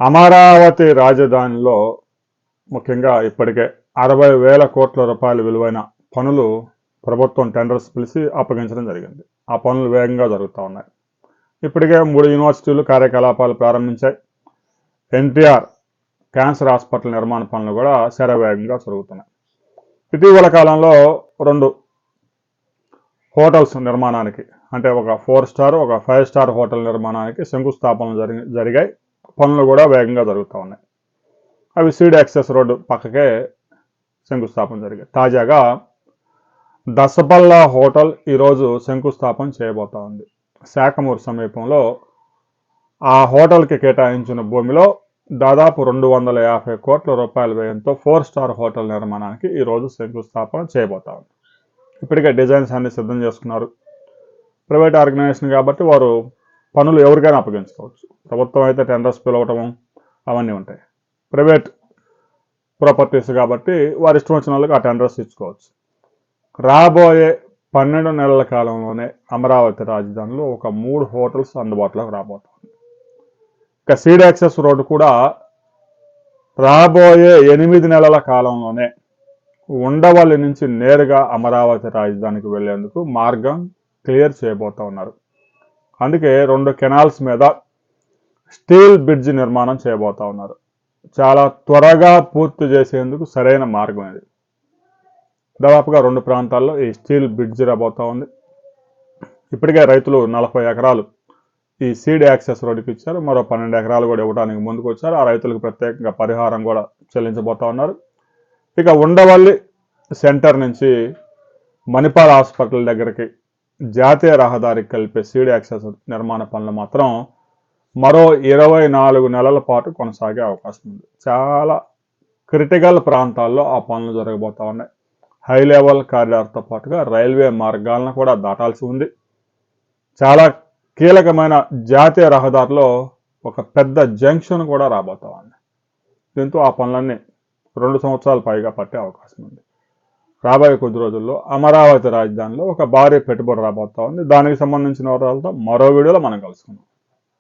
అమరావతి రాజధానిలో ముఖ్యంగా ఇప్పటికే అరవై వేల కోట్ల రూపాయల విలువైన పనులు ప్రభుత్వం టెండర్స్ పిలిచి అప్పగించడం జరిగింది. ఆ పనులు వేగంగా జరుగుతూ ఉన్నాయి. ఇప్పటికే మూడు యూనివర్సిటీలు కార్యకలాపాలు ప్రారంభించాయి. ఎన్టీఆర్ క్యాన్సర్ హాస్పిటల్ నిర్మాణ పనులు కూడా శరవేగంగా జరుగుతున్నాయి. ఇటీవల కాలంలో రెండు హోటల్స్ నిర్మాణానికి అంటే ఒక ఫోర్ స్టార్ ఒక ఫైవ్ స్టార్ హోటల్ నిర్మాణానికి శంకుస్థాపనలు జరిగి జరిగాయి. పనులు కూడా వేగంగా జరుగుతూ ఉన్నాయి. అవి సీడ్ యాక్సెస్ రోడ్డు పక్కకే శంకుస్థాపన జరిగాయి. తాజాగా దసపల్లా హోటల్ ఈరోజు శంకుస్థాపన చేయబోతా ఉంది. శాఖమూరు సమీపంలో ఆ హోటల్కి కేటాయించిన భూమిలో దాదాపు రెండు వందల యాభై కోట్ల రూపాయల వ్యయంతో ఫోర్ స్టార్ హోటల్ నిర్మాణానికి ఈరోజు శంకుస్థాపన చేయబోతా ఉంది. ఇప్పటికే డిజైన్స్ అన్ని సిద్ధం చేసుకున్నారు. ప్రైవేట్ ఆర్గనైజేషన్ కాబట్టి వారు పనులు ఎవరికైనా అప్పగించుకోవచ్చు. ప్రభుత్వం అయితే టెండర్స్ పిలవటం అవన్నీ ఉంటాయి. ప్రైవేట్ ప్రాపర్టీస్ కాబట్టి వారి ఇష్టం వచ్చిన వాళ్ళకి ఆ టెండర్స్ ఇచ్చుకోవచ్చు. రాబోయే పన్నెండు నెలల కాలంలోనే అమరావతి రాజధానిలో ఒక మూడు హోటల్స్ అందుబాటులోకి రాబోతుంది. ఇక సీడ్ యాక్సెస్ రోడ్డు కూడా రాబోయే ఎనిమిది నెలల కాలంలోనే ఉండవల్లి నుంచి నేరుగా అమరావతి రాజధానికి వెళ్ళేందుకు మార్గం క్లియర్ చేయబోతా ఉన్నారు. అందుకే రెండు కెనాల్స్ మీద స్టీల్ బ్రిడ్జ్ నిర్మాణం చేయబోతా ఉన్నారు. చాలా త్వరగా పూర్తి చేసేందుకు సరైన మార్గం ఇది. దాదాపుగా రెండు ప్రాంతాల్లో ఈ స్టీల్ బ్రిడ్జ్ రాబోతా ఉంది. ఇప్పటికే రైతులు నలభై ఎకరాలు ఈ సీడ్ యాక్సెస్ రోడ్డుకి ఇచ్చారు. మరో పన్నెండు ఎకరాలు కూడా ఇవ్వడానికి ముందుకు వచ్చారు ఆ రైతులకు ప్రత్యేకంగా పరిహారం కూడా చెల్లించబోతా ఉన్నారు. ఇక ఉండవల్లి సెంటర్ నుంచి మణిపాల్ హాస్పిటల్ దగ్గరికి జాతీయ రహదారి కలిపే సీడ్ యాక్సెస్ నిర్మాణ పనులు మాత్రం మరో ఇరవై నాలుగు నెలల పాటు కొనసాగే అవకాశం ఉంది. చాలా క్రిటికల్ ప్రాంతాల్లో ఆ పనులు జరగబోతా ఉన్నాయి. హై లెవెల్ కారిడార్తో పాటుగా రైల్వే మార్గాలను కూడా దాటాల్సి ఉంది. చాలా కీలకమైన జాతీయ రహదారిలో ఒక పెద్ద జంక్షన్ కూడా రాబోతా ఉంది. దీంతో ఆ పనులన్నీ రెండు సంవత్సరాల పైగా పట్టే అవకాశం ఉంది. రాబోయే కొద్ది రోజుల్లో అమరావతి రాజధానిలో ఒక భారీ పెట్టుబడి రాబోతా ఉంది. దానికి సంబంధించిన వివరాలతో మరో వీడియోలో మనం కలుసుకుందాం.